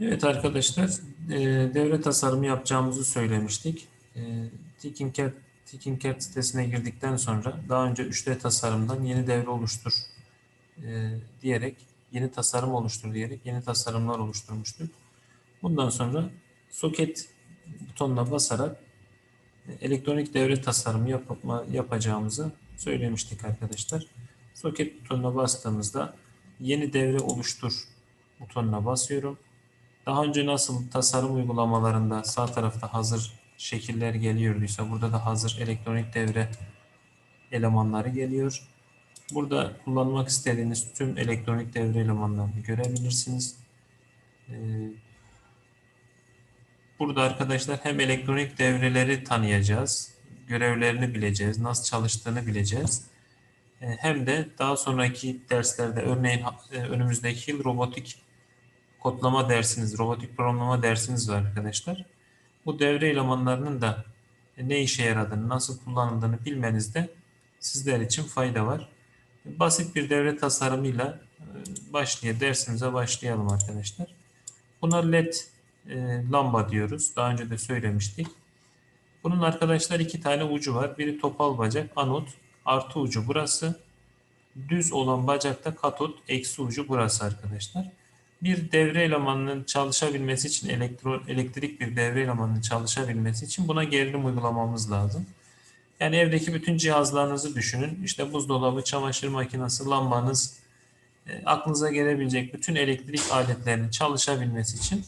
Evet arkadaşlar, e, devre tasarımı yapacağımızı söylemiştik. E, Tinkercad, Tinkercad sitesine girdikten sonra daha önce 3D tasarımdan yeni devre oluştur e, diyerek, yeni tasarım oluştur diyerek yeni tasarımlar oluşturmuştuk. Bundan sonra soket butonuna basarak elektronik devre tasarımı yapma, yapacağımızı söylemiştik arkadaşlar. Soket butonuna bastığımızda yeni devre oluştur butonuna basıyorum. Daha önce nasıl tasarım uygulamalarında sağ tarafta hazır şekiller geliyorduysa burada da hazır elektronik devre elemanları geliyor. Burada kullanmak istediğiniz tüm elektronik devre elemanlarını görebilirsiniz. Ee, Burada arkadaşlar hem elektronik devreleri tanıyacağız, görevlerini bileceğiz, nasıl çalıştığını bileceğiz. Ee, Hem de daha sonraki derslerde örneğin e, önümüzdeki yıl robotik kodlama dersiniz, robotik programlama dersiniz var arkadaşlar. Bu devre elemanlarının da ne işe yaradığını, nasıl kullanıldığını bilmenizde sizler için fayda var. Basit bir devre tasarımıyla e, başlaya dersimize başlayalım arkadaşlar. Buna led e, lamba diyoruz. Daha önce de söylemiştik. Bunun arkadaşlar iki tane ucu var. Biri topal bacak, anot, artı ucu burası. Düz olan bacakta katot, eksi ucu burası arkadaşlar bir devre elemanının çalışabilmesi için elektro, elektrik bir devre elemanının çalışabilmesi için buna gerilim uygulamamız lazım. Yani evdeki bütün cihazlarınızı düşünün. İşte buzdolabı, çamaşır makinesi, lambanız, e, aklınıza gelebilecek bütün elektrik aletlerinin çalışabilmesi için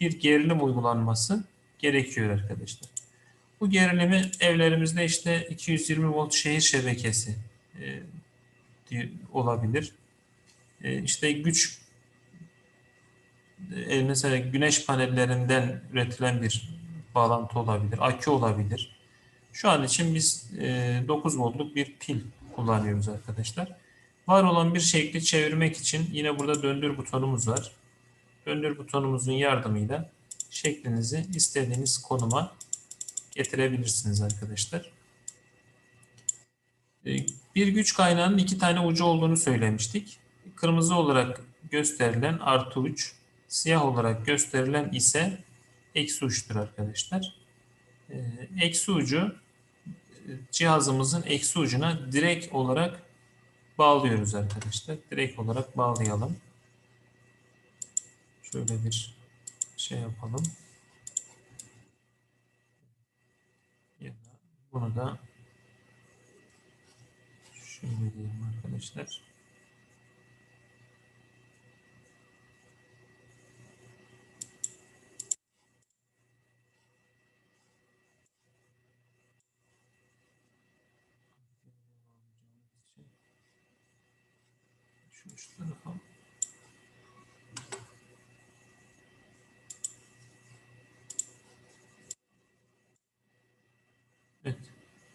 bir gerilim uygulanması gerekiyor arkadaşlar. Bu gerilimi evlerimizde işte 220 volt şehir şebekesi e, olabilir. E, işte güç e, mesela güneş panellerinden üretilen bir bağlantı olabilir, akü olabilir. Şu an için biz e, 9 voltluk bir pil kullanıyoruz arkadaşlar. Var olan bir şekli çevirmek için yine burada döndür butonumuz var. Döndür butonumuzun yardımıyla şeklinizi istediğiniz konuma getirebilirsiniz arkadaşlar. E, bir güç kaynağının iki tane ucu olduğunu söylemiştik. Kırmızı olarak gösterilen artı uç, siyah olarak gösterilen ise eksi uçtur arkadaşlar. Ee, eksi ucu cihazımızın eksi ucuna direkt olarak bağlıyoruz arkadaşlar. Direkt olarak bağlayalım. Şöyle bir şey yapalım. Bunu da şöyle diyelim arkadaşlar. Şu üst tarafa. Evet.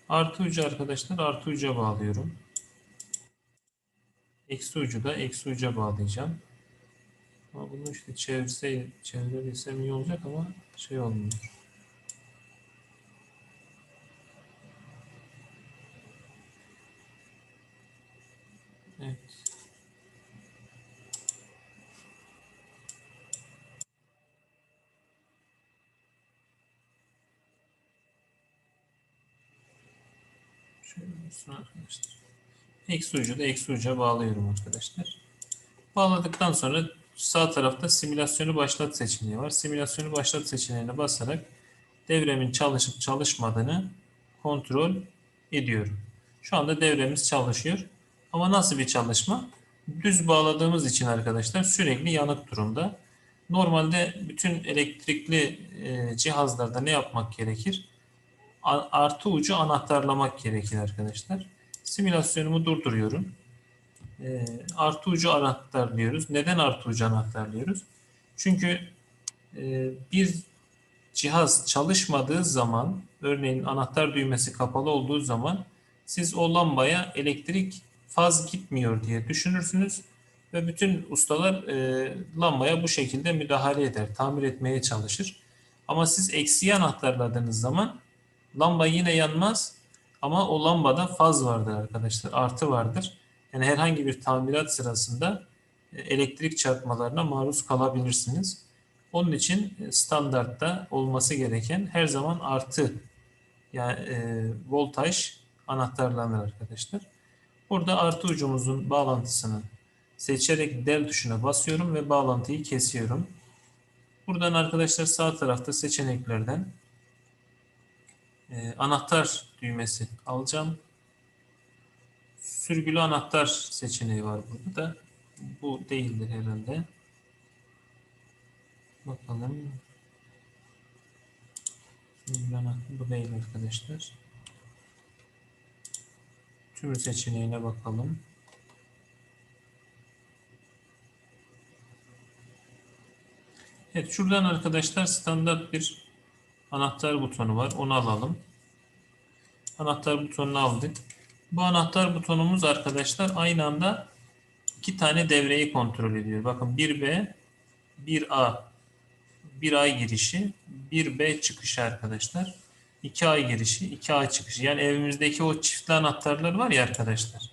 Artı ucu arkadaşlar artı uca bağlıyorum. Eksi ucu da eksi uca bağlayacağım. Ama bunu işte çevirse, çevirebilsem iyi olacak ama şey olmuyor. Evet. Arkadaşlar. Eksi ucu da eksi uca bağlıyorum arkadaşlar. Bağladıktan sonra sağ tarafta simülasyonu başlat seçeneği var. Simülasyonu başlat seçeneğine basarak devremin çalışıp çalışmadığını kontrol ediyorum. Şu anda devremiz çalışıyor. Ama nasıl bir çalışma? Düz bağladığımız için arkadaşlar sürekli yanık durumda. Normalde bütün elektrikli e, cihazlarda ne yapmak gerekir? Artı ucu anahtarlamak gerekir arkadaşlar. Simülasyonumu durduruyorum. E, artı ucu anahtarlıyoruz. Neden artı ucu anahtarlıyoruz? Çünkü e, bir cihaz çalışmadığı zaman, örneğin anahtar düğmesi kapalı olduğu zaman siz o lambaya elektrik faz gitmiyor diye düşünürsünüz ve bütün ustalar e, lambaya bu şekilde müdahale eder, tamir etmeye çalışır. Ama siz eksiği anahtarladığınız zaman lamba yine yanmaz ama o lambada faz vardır arkadaşlar, artı vardır. Yani herhangi bir tamirat sırasında e, elektrik çarpmalarına maruz kalabilirsiniz. Onun için e, standartta olması gereken her zaman artı yani e, voltaj anahtarlanır arkadaşlar. Burada artı ucumuzun bağlantısını seçerek del tuşuna basıyorum ve bağlantıyı kesiyorum. Buradan arkadaşlar sağ tarafta seçeneklerden e, anahtar düğmesi alacağım. Sürgülü anahtar seçeneği var burada da. Bu değildir herhalde. Bakalım. Bu değil arkadaşlar. Tüm seçeneğine bakalım. Evet şuradan arkadaşlar standart bir anahtar butonu var. Onu alalım. Anahtar butonunu aldık. Bu anahtar butonumuz arkadaşlar aynı anda iki tane devreyi kontrol ediyor. Bakın 1B, 1A, 1A girişi, 1B çıkışı arkadaşlar. 2A girişi, 2A çıkışı. Yani evimizdeki o çiftli anahtarlar var ya arkadaşlar.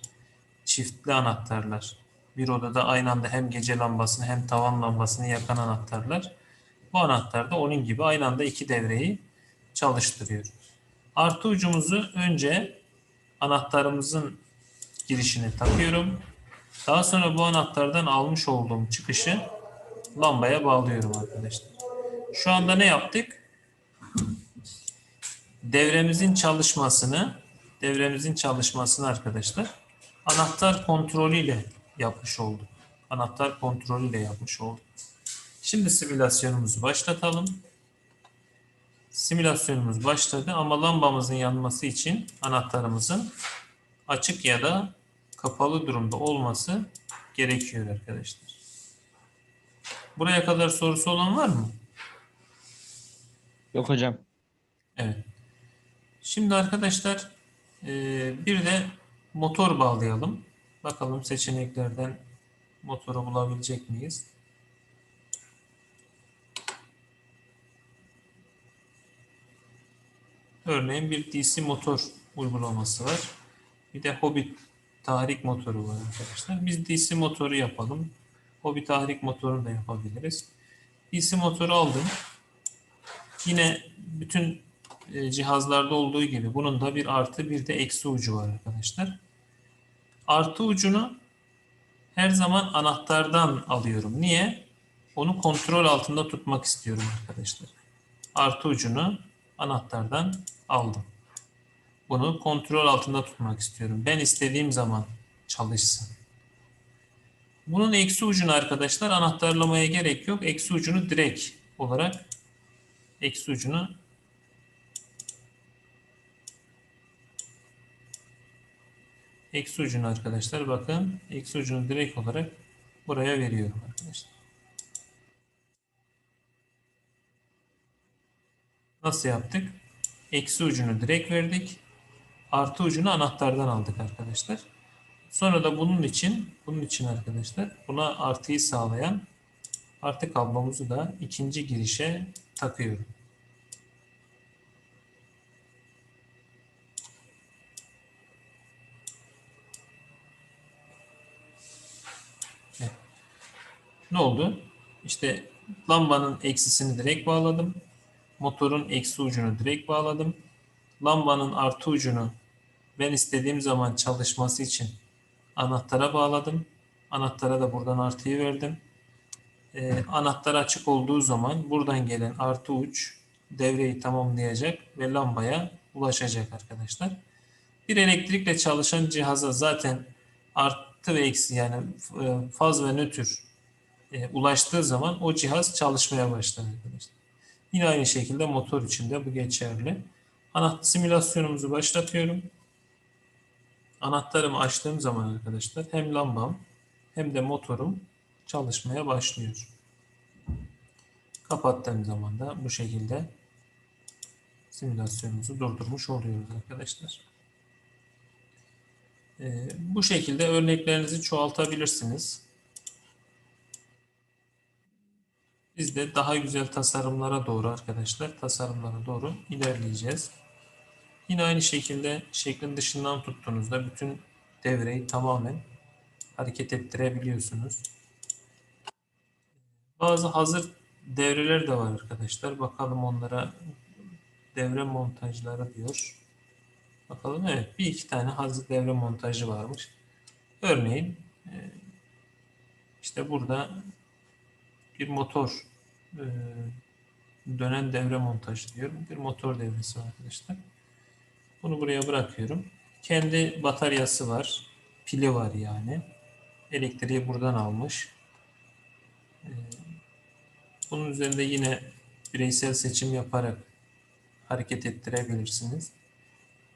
Çiftli anahtarlar. Bir odada aynı anda hem gece lambasını hem tavan lambasını yakan anahtarlar. Bu anahtar da onun gibi aynı anda iki devreyi çalıştırıyor. Artı ucumuzu önce anahtarımızın girişine takıyorum. Daha sonra bu anahtardan almış olduğum çıkışı lambaya bağlıyorum arkadaşlar. Şu anda ne yaptık? Devremizin çalışmasını devremizin çalışmasını arkadaşlar anahtar kontrolüyle yapmış olduk. Anahtar kontrolüyle yapmış olduk. Şimdi simülasyonumuzu başlatalım. Simülasyonumuz başladı ama lambamızın yanması için anahtarımızın açık ya da kapalı durumda olması gerekiyor arkadaşlar. Buraya kadar sorusu olan var mı? Yok hocam. Evet. Şimdi arkadaşlar e, bir de motor bağlayalım. Bakalım seçeneklerden motoru bulabilecek miyiz? Örneğin bir DC motor uygulaması var. Bir de Hobbit tahrik motoru var arkadaşlar. Biz DC motoru yapalım. Hobbit tahrik motorunu da yapabiliriz. DC motoru aldım. Yine bütün e, cihazlarda olduğu gibi bunun da bir artı bir de eksi ucu var arkadaşlar. Artı ucunu her zaman anahtardan alıyorum. Niye? Onu kontrol altında tutmak istiyorum arkadaşlar. Artı ucunu anahtardan aldım. Bunu kontrol altında tutmak istiyorum. Ben istediğim zaman çalışsın. Bunun eksi ucunu arkadaşlar anahtarlamaya gerek yok. Eksi ucunu direkt olarak eksi ucunu eksi ucunu arkadaşlar bakın eksi ucunu direkt olarak buraya veriyorum arkadaşlar. Nasıl yaptık? Eksi ucunu direkt verdik. Artı ucunu anahtardan aldık arkadaşlar. Sonra da bunun için bunun için arkadaşlar buna artıyı sağlayan artı kablomuzu da ikinci girişe takıyorum. Ne oldu? İşte lambanın eksisini direkt bağladım. Motorun eksi ucunu direkt bağladım. Lambanın artı ucunu ben istediğim zaman çalışması için anahtara bağladım. Anahtara da buradan artıyı verdim. Ee, anahtar açık olduğu zaman buradan gelen artı uç devreyi tamamlayacak ve lambaya ulaşacak arkadaşlar. Bir elektrikle çalışan cihaza zaten artı ve eksi yani e, faz ve nötr e, ulaştığı zaman o cihaz çalışmaya arkadaşlar. Yine aynı şekilde motor için de bu geçerli. Anahtar simülasyonumuzu başlatıyorum. Anahtarımı açtığım zaman arkadaşlar hem lambam hem de motorum çalışmaya başlıyor. Kapattığım zaman da bu şekilde simülasyonumuzu durdurmuş oluyoruz arkadaşlar. Ee, bu şekilde örneklerinizi çoğaltabilirsiniz. Biz de daha güzel tasarımlara doğru arkadaşlar tasarımlara doğru ilerleyeceğiz. Yine aynı şekilde şeklin dışından tuttuğunuzda bütün devreyi tamamen hareket ettirebiliyorsunuz. Bazı hazır devreler de var arkadaşlar. Bakalım onlara devre montajları diyor. Bakalım evet bir iki tane hazır devre montajı varmış. Örneğin e, işte burada bir motor e, dönen devre montajı diyorum. Bir motor devresi var arkadaşlar. Bunu buraya bırakıyorum. Kendi bataryası var. Pili var yani. Elektriği buradan almış. E, bunun üzerinde yine bireysel seçim yaparak hareket ettirebilirsiniz.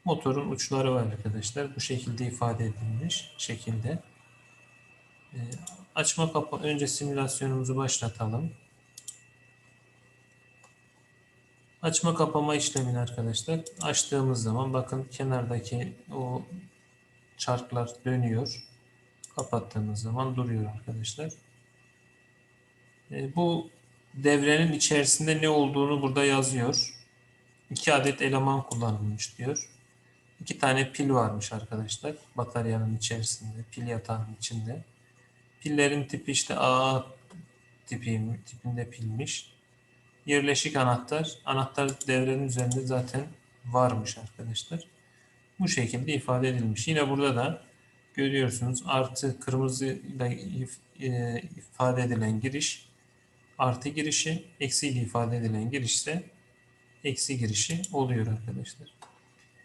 Motorun uçları var arkadaşlar. Bu şekilde ifade edilmiş şekilde. Ee, açma kapı önce simülasyonumuzu başlatalım. Açma kapama işlemini arkadaşlar açtığımız zaman bakın kenardaki o çarklar dönüyor. Kapattığımız zaman duruyor arkadaşlar. Ee, bu devrenin içerisinde ne olduğunu burada yazıyor. 2 adet eleman kullanılmış diyor. İki tane pil varmış arkadaşlar. Bataryanın içerisinde, pil yatağının içinde. Pillerin tipi işte AA tipi, tipinde pilmiş. Yerleşik anahtar. Anahtar devrenin üzerinde zaten varmış arkadaşlar. Bu şekilde ifade edilmiş. Yine burada da görüyorsunuz artı kırmızı ile ifade edilen giriş artı girişi, eksi ile ifade edilen giriş ise eksi girişi oluyor arkadaşlar.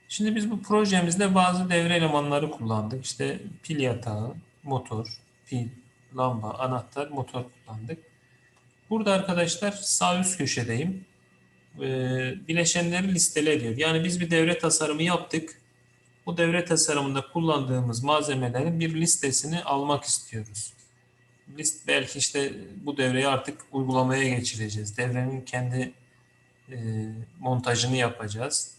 Şimdi biz bu projemizde bazı devre elemanları kullandık. İşte pil yatağı, motor, pil, lamba, anahtar, motor kullandık. Burada arkadaşlar sağ üst köşedeyim. Ee, bileşenleri listele diyor. Yani biz bir devre tasarımı yaptık. Bu devre tasarımında kullandığımız malzemelerin bir listesini almak istiyoruz. List belki işte bu devreyi artık uygulamaya geçireceğiz. Devrenin kendi e, montajını yapacağız.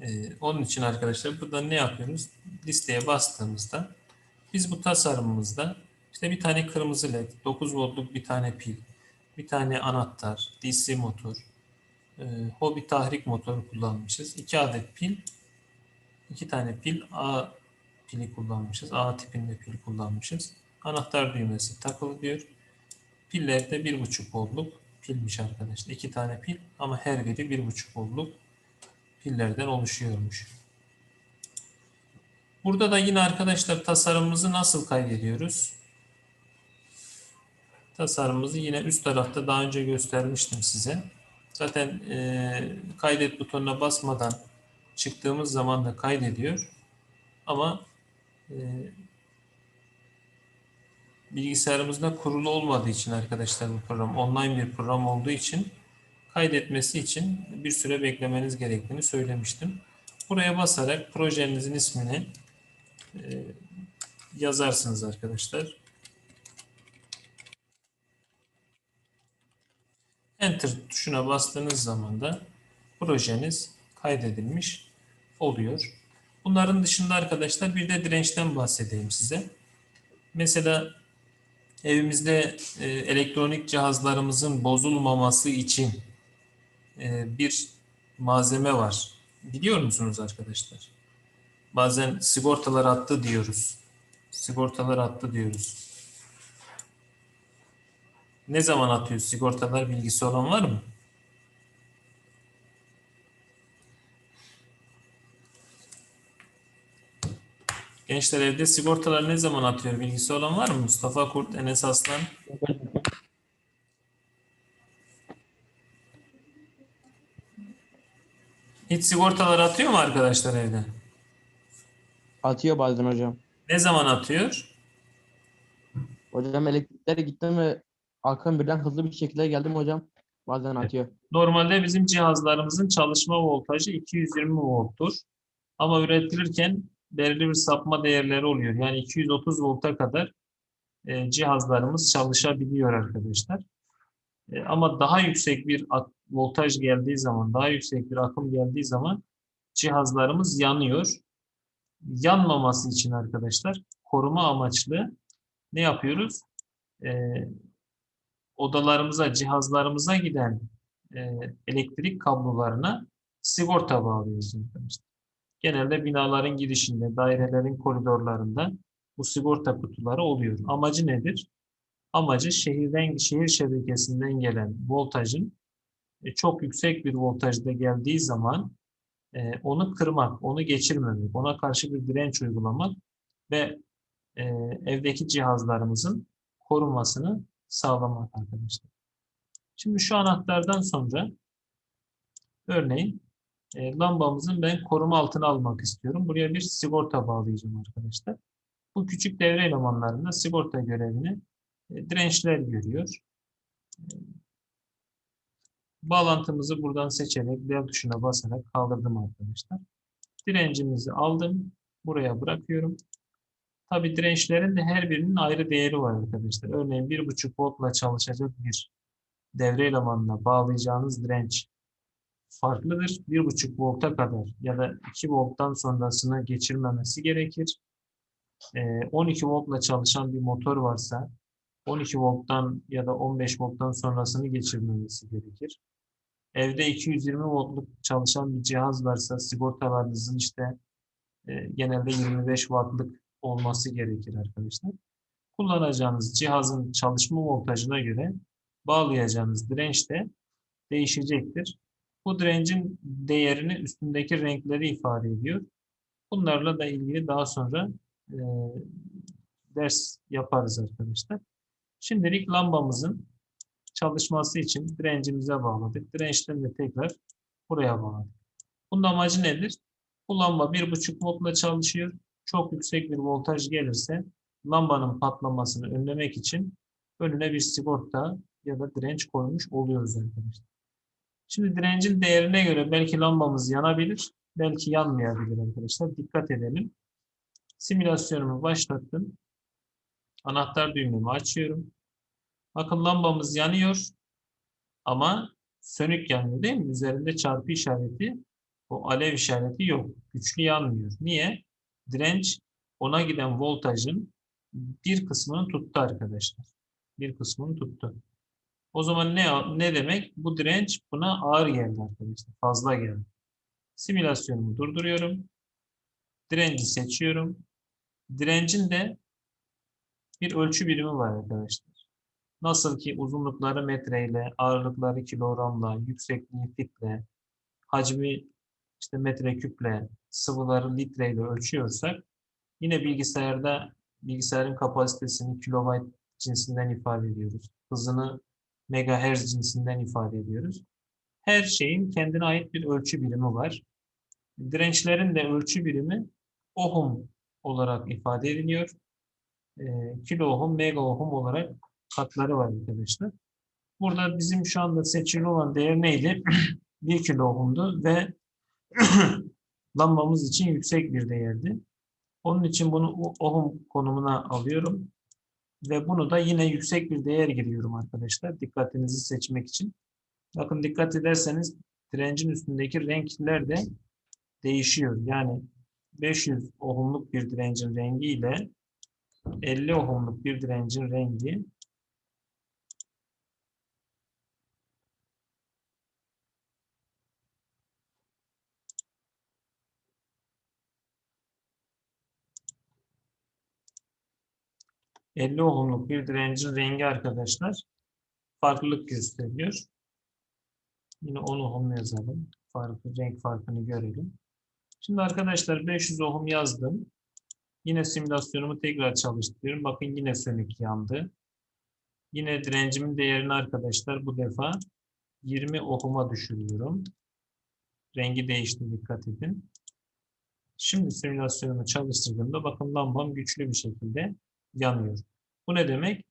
E, onun için arkadaşlar burada ne yapıyoruz? Listeye bastığımızda biz bu tasarımımızda işte bir tane kırmızı led, 9 voltluk bir tane pil, bir tane anahtar, DC motor, e, hobi tahrik motoru kullanmışız. 2 adet pil, 2 tane pil A pili kullanmışız. A tipinde pil kullanmışız. Anahtar düğmesi takılı diyor. Piller de 1.5 voltluk pilmiş arkadaşlar. İki tane pil ama her biri bir buçuk voltluk pillerden oluşuyormuş. Burada da yine arkadaşlar tasarımımızı nasıl kaydediyoruz? Tasarımımızı yine üst tarafta daha önce göstermiştim size. Zaten e, kaydet butonuna basmadan çıktığımız zaman da kaydediyor. Ama e, bilgisayarımızda kurulu olmadığı için arkadaşlar bu program online bir program olduğu için kaydetmesi için bir süre beklemeniz gerektiğini söylemiştim. Buraya basarak projenizin ismini e, yazarsınız arkadaşlar. Enter tuşuna bastığınız zaman da projeniz kaydedilmiş oluyor. Bunların dışında arkadaşlar bir de dirençten bahsedeyim size. Mesela evimizde e, elektronik cihazlarımızın bozulmaması için e, bir malzeme var. Biliyor musunuz arkadaşlar? Bazen sigortalar attı diyoruz. Sigortalar attı diyoruz. Ne zaman atıyor sigortalar bilgisi olan var mı? Gençler evde sigortalar ne zaman atıyor bilgisi olan var mı? Mustafa Kurt, Enes Aslan. Hiç sigortalar atıyor mu arkadaşlar evde? Atıyor bazen hocam. Ne zaman atıyor? Hocam elektriklere gittim ve akım birden hızlı bir şekilde geldim hocam. Bazen atıyor. Normalde bizim cihazlarımızın çalışma voltajı 220 volttur. Ama üretilirken belirli bir sapma değerleri oluyor. Yani 230 volta kadar e, cihazlarımız çalışabiliyor arkadaşlar. E, ama daha yüksek bir voltaj geldiği zaman, daha yüksek bir akım geldiği zaman cihazlarımız yanıyor. Yanmaması için arkadaşlar koruma amaçlı ne yapıyoruz? E, odalarımıza, cihazlarımıza giden e, elektrik kablolarına sigorta bağlıyoruz arkadaşlar. Genelde binaların girişinde, dairelerin koridorlarında bu sigorta kutuları oluyor. Amacı nedir? amacı şehirden şehir şebekesinden gelen voltajın e, çok yüksek bir voltajda geldiği zaman e, onu kırmak, onu geçirmemek, ona karşı bir direnç uygulamak ve e, evdeki cihazlarımızın korunmasını sağlamak arkadaşlar. Şimdi şu anahtardan sonra örneğin e, lambamızın ben koruma altına almak istiyorum. Buraya bir sigorta bağlayacağım arkadaşlar. Bu küçük devre elemanlarında sigorta görevini e, dirençler görüyor. Bağlantımızı buradan seçerek L tuşuna basarak kaldırdım arkadaşlar. Direncimizi aldım. Buraya bırakıyorum. Tabi dirençlerin de her birinin ayrı değeri var arkadaşlar. Örneğin 1.5 voltla çalışacak bir devre elemanına bağlayacağınız direnç farklıdır. 1.5 volta kadar ya da 2 volttan sonrasını geçirmemesi gerekir. Ee, 12 voltla çalışan bir motor varsa 12 volttan ya da 15 volttan sonrasını geçirmemesi gerekir. Evde 220 voltluk çalışan bir cihaz varsa sigortalarınızın işte e, genelde 25 wattlık olması gerekir arkadaşlar. Kullanacağınız cihazın çalışma voltajına göre bağlayacağınız direnç de değişecektir. Bu direncin değerini üstündeki renkleri ifade ediyor. Bunlarla da ilgili daha sonra e, ders yaparız arkadaşlar. Şimdilik lambamızın çalışması için direncimize bağladık. Dirençten de tekrar buraya bağladık. Bunun amacı nedir? Bu lamba 1.5 voltla çalışıyor. Çok yüksek bir voltaj gelirse lambanın patlamasını önlemek için önüne bir sigorta ya da direnç koymuş oluyoruz arkadaşlar. Şimdi direncin değerine göre belki lambamız yanabilir, belki yanmayabilir arkadaşlar. Dikkat edelim. Simülasyonumu başlattım. Anahtar düğmemi açıyorum. Bakın lambamız yanıyor ama sönük yanıyor değil mi? Üzerinde çarpı işareti, o alev işareti yok. Güçlü yanmıyor. Niye? Direnç ona giden voltajın bir kısmını tuttu arkadaşlar. Bir kısmını tuttu. O zaman ne ne demek? Bu direnç buna ağır geldi arkadaşlar. Fazla geldi. Simülasyonumu durduruyorum. Direnci seçiyorum. Direncin de bir ölçü birimi var arkadaşlar. Nasıl ki uzunlukları metreyle, ağırlıkları kilogramla, yüksekliği fitle, hacmi işte metreküple, sıvıları litreyle ölçüyorsak yine bilgisayarda bilgisayarın kapasitesini kilobayt cinsinden ifade ediyoruz. Hızını megahertz cinsinden ifade ediyoruz. Her şeyin kendine ait bir ölçü birimi var. Dirençlerin de ölçü birimi ohm olarak ifade ediliyor. E, kilo ohm, mega ohm olarak katları var arkadaşlar. Burada bizim şu anda seçili olan değer neydi? 1 kilo ohm'du ve lambamız için yüksek bir değerdi. Onun için bunu ohm konumuna alıyorum. Ve bunu da yine yüksek bir değer giriyorum arkadaşlar. Dikkatinizi seçmek için. Bakın dikkat ederseniz direncin üstündeki renkler de değişiyor. Yani 500 ohmluk bir direncin rengi ile 50 ohmluk bir direncin rengi ...50 ohmluk bir direncin rengi arkadaşlar... ...farklılık gösteriyor. Yine 10 ohm yazalım. Farkı, renk farkını görelim. Şimdi arkadaşlar 500 ohm yazdım. Yine simülasyonumu tekrar çalıştırıyorum. Bakın yine sönük yandı. Yine direncimin değerini arkadaşlar bu defa 20 ohm'a düşürüyorum. Rengi değişti dikkat edin. Şimdi simülasyonumu çalıştırdığımda bakın lambam güçlü bir şekilde yanıyor. Bu ne demek?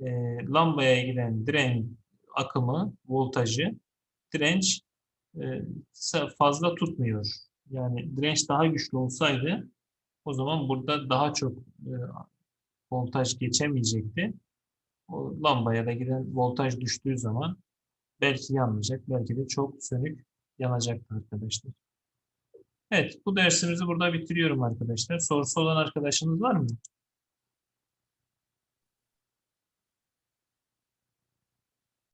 E, lambaya giden direnç akımı, voltajı direnç e, fazla tutmuyor. Yani direnç daha güçlü olsaydı o zaman burada daha çok e, voltaj geçemeyecekti. O lambaya da giden voltaj düştüğü zaman belki yanmayacak, belki de çok sönük yanacaktı arkadaşlar. Evet, bu dersimizi burada bitiriyorum arkadaşlar. Sorusu olan arkadaşınız var mı?